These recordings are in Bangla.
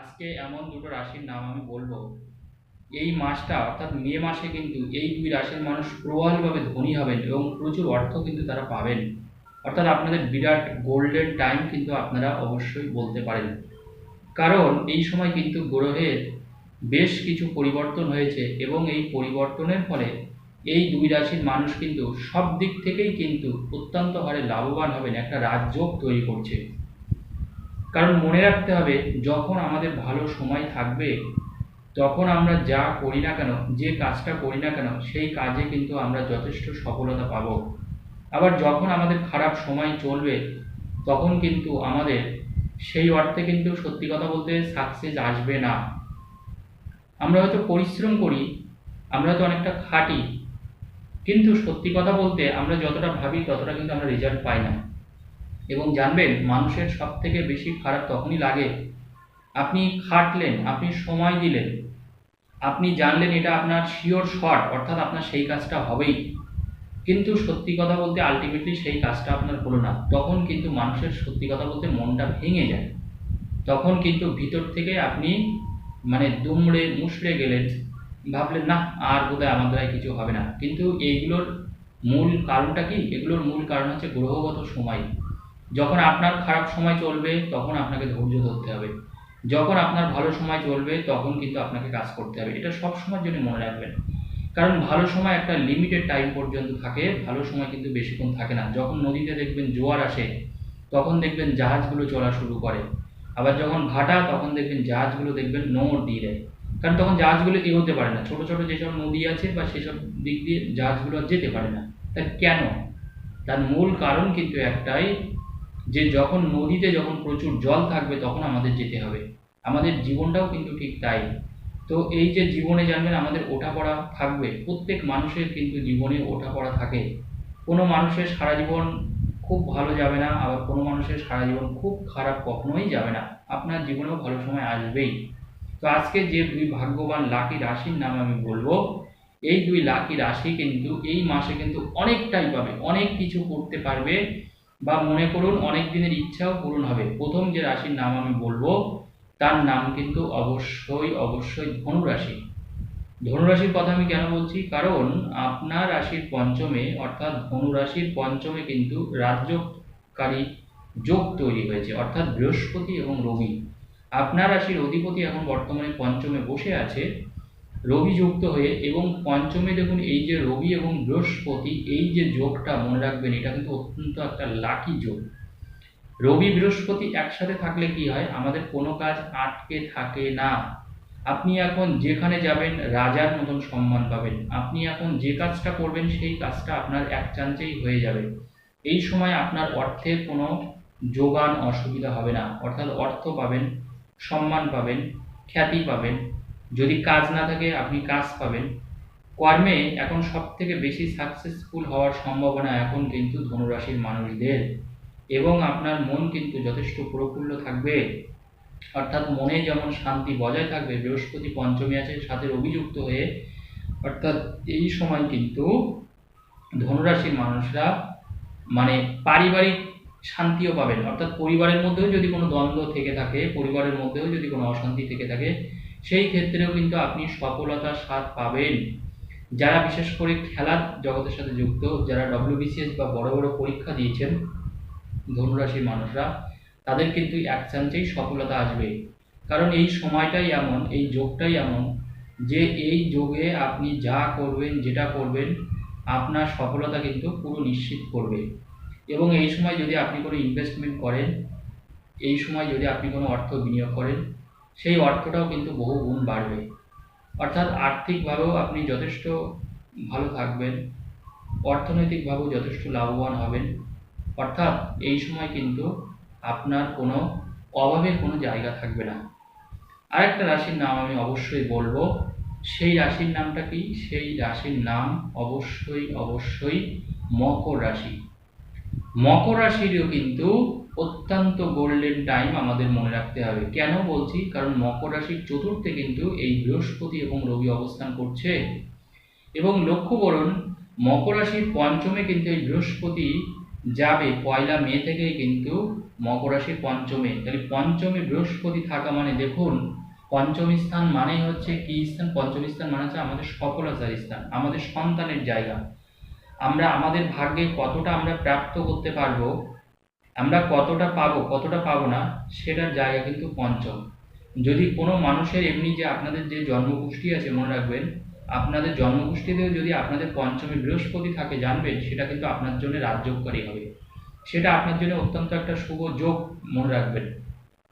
আজকে এমন দুটো রাশির নাম আমি বলব। এই মাসটা, অর্থাৎ মে মাসে কিন্তু এই দুই রাশির মানুষ প্রবলভাবে ধনী হবেন এবং প্রচুর অর্থ কিন্তু তারা পাবেন। অর্থাৎ আপনাদের বিরাট গোল্ডেন টাইম কিন্তু আপনারা অবশ্যই বলতে পারেন। কারণ এই সময় কিন্তু গ্রহের বেশ কিছু পরিবর্তন হয়েছে এবং এই পরিবর্তনের ফলে এই দুই রাশির মানুষ কিন্তু সব দিক থেকেই কিন্তু অত্যন্ত হারে লাভবান হবেন। একটা রাজযোগ তৈরি করছে। কারণ মনে রাখতে হবে, যখন আমাদের ভালো সময় থাকবে, তখন আমরা যা করি না কেন, যে কাজটা করি না কেন, সেই কাজে কিন্তু আমরা যথেষ্ট সফলতা পাব। আবার যখন আমাদের খারাপ সময় চলবে, তখন কিন্তু আমাদের সেই অর্থে কিন্তু সত্যি কথা বলতে সাকসেস আসবে না। আমরা হয়তো পরিশ্রম করি, আমরা হয়তো অনেকটা খাটি, কিন্তু সত্যি কথা বলতে আমরা যতটা ভাবি ততটা কিন্তু আমরা রেজাল্ট পাই না। এবং জানবেন মানুষের সব থেকে বেশি খারাপ তখনই লাগে। আপনি খাটলেন, আপনি সময় দিলেন। আপনি জানলেন এটা আপনার শিওর শট অর্থাৎ আপনার সেই কাজটা হবেই। কিন্তু সত্যি কথা বলতে আলটিমেটলি সেই কাজটা আপনার হলো না। তখন কিন্তু মানুষের সত্যি কথা বলতে মনটা ভেঙে যায়। তখন কিন্তু ভিতর থেকে আপনি মানে দুমড়ে মুষড়ে গেলেন। ভাবলেন, না, আর বোধহয় আমার দ্বারা কিছু হবে না। কিন্তু এইগুলোর মূল কারণটা কি? এগুলোর মূল কারণ হচ্ছে গ্রহগত সময়। যখন আপনার খারাপ সময় চলবে, তখন আপনাকে ধৈর্য ধরতে হবে। যখন আপনার ভালো সময় চলবে, তখন কিন্তু আপনাকে কাজ করতে হবে। এটা সব সময়ের জন্য মনে রাখবেন। কারণ ভালো সময় একটা লিমিটেড টাইম পর্যন্ত থাকে, ভালো সময় কিন্তু বেশিক্ষণ থাকে না। যখন নদীতে দেখবেন জোয়ার আসে, তখন দেখবেন জাহাজগুলো চলা শুরু করে। আবার যখন ভাটা, তখন দেখবেন জাহাজগুলো দেখবেন নোংর দিয়ে দেয়। কারণ তখন জাহাজগুলো এগোতে পারে না। ছোট ছোট যেসব নদী আছে বা সেসব দিক দিয়ে জাহাজগুলো আর যেতে পারে না। তা কেন? তার মূল কারণ কিন্তু একটাই যে যখন নদীতে যখন প্রচুর জল থাকবে তখন আমাদের যেতে হবে। আমাদের জীবনটাও কিন্তু ঠিক তাই। তো এই যে জীবনে জানবেন আমাদের ওঠা পড়া থাকবে, প্রত্যেক মানুষের কিন্তু জীবনে ওঠা পড়া থাকে। কোনো মানুষের সারা জীবন খুব ভালো যাবে না, আবার কোনো মানুষের সারা জীবন খুব খারাপ কখনোই যাবে না। আপনার জীবনেও ভালো সময় আসবেই। তো আজকে যে দুই ভাগ্যবান লাকি রাশির নাম আমি বলব, এই দুই লাকি রাশি কিন্তু এই মাসে কিন্তু অনেকটাই পাবে, অনেক কিছু করতে পারবে। বা মনে করুন অনেক দিনের ইচ্ছাও পূরণ হবে। প্রথম যে রাশির নাম আমি বলব, তার নাম কিন্তু অবশ্যই অবশ্যই ধনুরাশি। ধনুরাশির কথা আমি কেন বলছি? কারণ আপনার রাশির পঞ্চমে, অর্থাৎ ধনুরাশির পঞ্চমে কিন্তু রাজ্যকারী যোগ তৈরি হয়েছে, অর্থাৎ বৃহস্পতি এবং রবি। আপনার রাশির অধিপতি এখন বর্তমানে পঞ্চমে বসে আছে। রবি যুক্ত হয়ে এবং পঞ্চমে দেখুন এই যে রবি এবং বৃহস্পতি, এই যে যোগটা মনে রাখবেন, এটা কিন্তু অত্যন্ত একটা লাকি যোগ। রবি বৃহস্পতি একসাথে থাকলে কি হয়? আমাদের কোনো কাজ আটকে থাকে না। আপনি এখন যেখানে যাবেন, রাজার মতন সম্মান পাবেন। আপনি এখন যে কাজটা করবেন, সেই কাজটা আপনার এক চান্সেই হয়ে যাবে। এই সময় আপনার অর্থের কোনো যোগান অসুবিধা হবে না। অর্থাৎ অর্থ পাবেন, সম্মান পাবেন, খ্যাতি পাবেন। যদি কাজ না থাকে, আপনি কাজ পাবেন। কর্মে এখন সব থেকে বেশি সাকসেসফুল হওয়ার সম্ভাবনা এখন কিন্তু ধনুরাশির মানুষদের। এবং আপনার মন কিন্তু যথেষ্ট প্রফুল্ল থাকবে। অর্থাৎ মনে যেমন শান্তি বজায় থাকবে, বৃহস্পতি পঞ্চমী আছে, সাথে অভিযুক্ত হয়ে অর্থাৎ এই সময় কিন্তু ধনুরাশির মানুষরা মানে পারিবারিক শান্তিও পাবেন। অর্থাৎ পরিবারের মধ্যেও যদি কোনো দ্বন্দ্ব থেকে থাকে, পরিবারের মধ্যেও যদি কোনো অশান্তি থেকে থাকে সেই ক্ষেত্রেও কিন্তু আপনি সফলতার স্বাদ পাবেন। যারা বিশেষ করে খেলার জগতের সাথে যুক্ত, যারা ডব্লিউবিসিএস বা বড় বড় পরীক্ষা দিয়েছেন ধনুরাশির মানুষরা, তাদের কিন্তু এক চান্সেই সফলতা আসবে। কারণ এই সময়টাই এমন, এই যোগটাই এমন যে এই যোগে আপনি যা করবেন, যেটা করবেন, আপনার সফলতা কিন্তু পুরো নিশ্চিত করবে। এবং এই সময় যদি আপনি কোনো ইনভেস্টমেন্ট করেন, এই সময় যদি আপনি কোনো অর্থ বিনিয়োগ করেন সেই অর্থটাও কিন্তু বহু গুণ বাড়বে। অর্থাৎ আর্থিকভাবেও আপনি যথেষ্ট ভালো থাকবেন, অর্থনৈতিকভাবেও যথেষ্ট লাভবান হবেন। অর্থাৎ এই সময় কিন্তু আপনার কোনো অভাবের কোনো জায়গা থাকবে না। আরেকটা রাশির নাম আমি অবশ্যই বলব। সেই রাশির নামটা কি? সেই রাশির নাম অবশ্যই অবশ্যই মকর রাশি। মকর রাশিরও কিন্তু অত্যন্ত গোল্ডেন টাইম আমাদের মনে রাখতে হবে। কেন বলছি? কারণ মকর রাশির চতুর্থে কিন্তু এই বৃহস্পতি এবং রবি অবস্থান করছে। এবং লক্ষ্য করুন, মকর রাশির পঞ্চমে কিন্তু এই বৃহস্পতি যাবে, পয়লা মে থেকেই কিন্তু মকর রাশির পঞ্চমে। তাহলে পঞ্চমে বৃহস্পতি থাকা মানে দেখুন, পঞ্চমী স্থান মানেই হচ্ছে কি স্থান? পঞ্চমী স্থান মানে হচ্ছে আমাদের সফলতার স্থান, আমাদের সন্তানের জায়গা। আমরা আমাদের ভাগ্যে কতটা আমরা প্রাপ্ত করতে পারব আমরা কতটা পাবো কতটা পাবো না, সেটার জায়গা কিন্তু পঞ্চম। যদি কোনো মানুষের এমনি যে আপনাদের যে জন্মগোষ্ঠী আছে, মনে রাখবেন, আপনাদের জন্মগোষ্ঠীতেও যদি আপনাদের পঞ্চমী বৃহস্পতি থাকে, জানবেন, সেটা কিন্তু আপনার জন্য রাজযোগকারী হবে। সেটা আপনার জন্য অত্যন্ত একটা শুভ যোগ, মনে রাখবেন।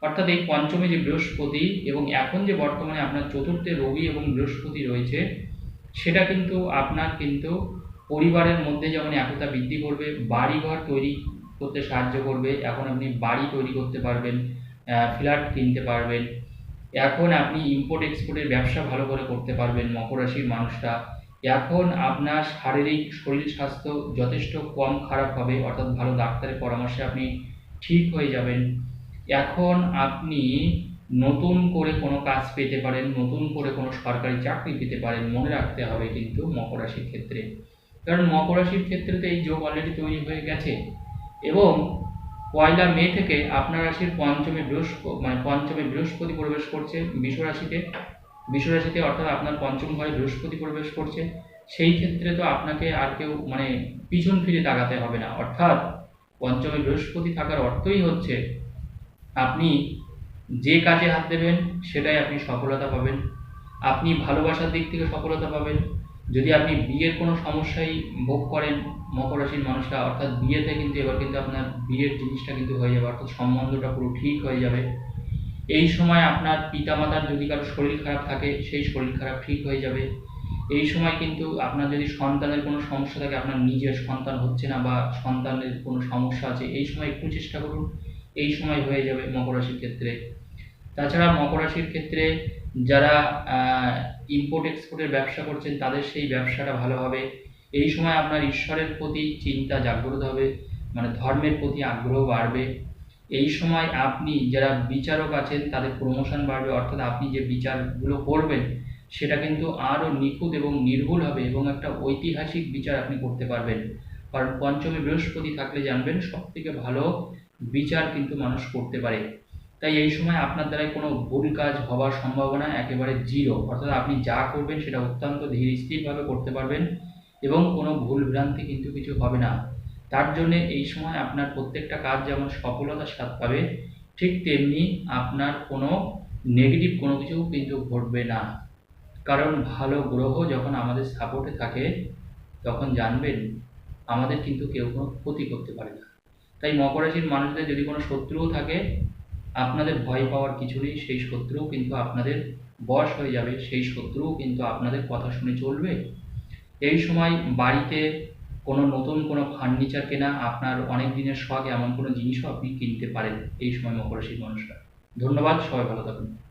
অর্থাৎ এই পঞ্চমী যে বৃহস্পতি এবং এখন যে বর্তমানে আপনার চতুর্থে রবি এবং বৃহস্পতি রয়েছে, সেটা কিন্তু আপনার কিন্তু পরিবারের মধ্যে যেমন একতা বৃদ্ধি করবে, বাড়িঘর তৈরি করতে সাহায্য করবে। এখন আপনি বাড়ি তৈরি করতে পারবেন ফ্ল্যাট কিনতে পারবেন। এখন আপনি ইম্পোর্ট এক্সপোর্টের ব্যবসা ভালো করে করতে পারবেন, মকর রাশির মানুষটা এখন আপনার শারীরিক শরীর স্বাস্থ্য যথেষ্ট কম খারাপ হবে, অর্থাৎ ভালো ডাক্তারের পরামর্শে আপনি ঠিক হয়ে যাবেন। এখন আপনি নতুন করে কোনো কাজ পেতে পারেন, নতুন করে কোনো সরকারি চাকরি পেতে পারেন, মনে রাখতে হবে কিন্তু মকর রাশির ক্ষেত্রে। কারণ মকর রাশির ক্ষেত্রে তো এই যোগ অলরেডি তৈরি হয়ে গেছে। এবং পয়লা মে থেকে আপনার রাশির পঞ্চমে বৃহস্পতি মানে পঞ্চমে বৃহস্পতি প্রবেশ করছে বিষ রাশিতে বিষ রাশিতে অর্থাৎ আপনার পঞ্চম ঘরে বৃহস্পতি প্রবেশ করছে। সেই ক্ষেত্রে তো আপনাকে আর কেউ মানে পিছন ফিরে তাকাতে হবে না। অর্থাৎ পঞ্চমে বৃহস্পতি থাকার অর্থই হচ্ছে আপনি যে কাজে হাত দেবেন, সেটাই আপনি সফলতা পাবেন। আপনি ভালোবাসার দিক থেকে সফলতা পাবেন। যদি আপনি বিয়ের কোনো সমস্যাই ভোগ করেন মকর রাশির মানুষরা, অর্থাৎ বিয়েতে কিন্তু এবার কিন্তু আপনার বিয়ের জিনিসটা কিন্তু হয়ে যাবে, অর্থাৎ সম্বন্ধটা পুরো ঠিক হয়ে যাবে। এই সময় আপনার পিতামাতার যদি কারও শরীর খারাপ থাকে, সেই শরীর খারাপ ঠিক হয়ে যাবে। এই সময় কিন্তু আপনার যদি সন্তানের কোনো সমস্যা থাকে, আপনার নিজের সন্তান হচ্ছে না বা সন্তানের কোনো সমস্যা আছে, এই সময় একটু চেষ্টা করুন। এই সময় হয়ে যাবে মকর রাশির ক্ষেত্রে। তাছাড়া মকর রাশির ক্ষেত্রে যারা ইম্পোর্ট এক্সপোর্টের ব্যবসা করছেন, তাদের সেই ব্যবসাটা ভালো হবে। এই সময় আপনার ঈশ্বরের প্রতি চিন্তা, জাগ্রত হবে। মানে ধর্মের প্রতি আগ্রহ বাড়বে। এই সময় আপনি যারা বিচারক আছেন, তাদের প্রমোশন বাড়বে। অর্থাৎ আপনি যে বিচারগুলো করবেন, সেটা কিন্তু আরও নিখুঁত এবং নির্ভুল হবে এবং একটা ঐতিহাসিক বিচার আপনি করতে পারবেন। কারণ পঞ্চমী বৃহস্পতি থাকলে জানবেন সব থেকে ভালো বিচার কিন্তু মানুষ করতে পারে। তাই এই সময় আপনার দ্বারাই কোনো ভুল কাজ হওয়ার সম্ভাবনা একেবারে জিরো অর্থাৎ আপনি যা করবেন সেটা অত্যন্ত ধীর স্থিরভাবে করতে পারবেন এবং কোনো ভুল ভ্রান্তি কিন্তু কিছু হবে না। তার জন্য এই সময় আপনার প্রত্যেকটা কাজ যেমন সফলতার স্বাদ পাবে, ঠিক তেমনি আপনার কোনো নেগেটিভ কোনো কিছু কিন্তু ঘটবে না। কারণ ভালো গ্রহ যখন আমাদের সাপোর্টে থাকে, তখন জানবেন আমাদের কিন্তু কেউ কোনো ক্ষতি করতে পারে না। তাই মকর রাশির মানুষদের যদি কোনো শত্রুও থাকে আপনাদের ভয় পাওয়ার কিছু নেই, সেই শত্রুও কিন্তু আপনাদের বয়স হয়ে যাবে, সেই শত্রুও কিন্তু আপনাদের কথা শুনে চলবে। এই সময় বাড়িতে কোনো নতুন কোনো ফার্নিচার কেনা, আপনার অনেক দিনের শখ, এমন কোনো জিনিসও আপনি কিনতে পারেন এই সময় মকর রাশির মানুষরা ধন্যবাদ, সবাই ভালো থাকুন।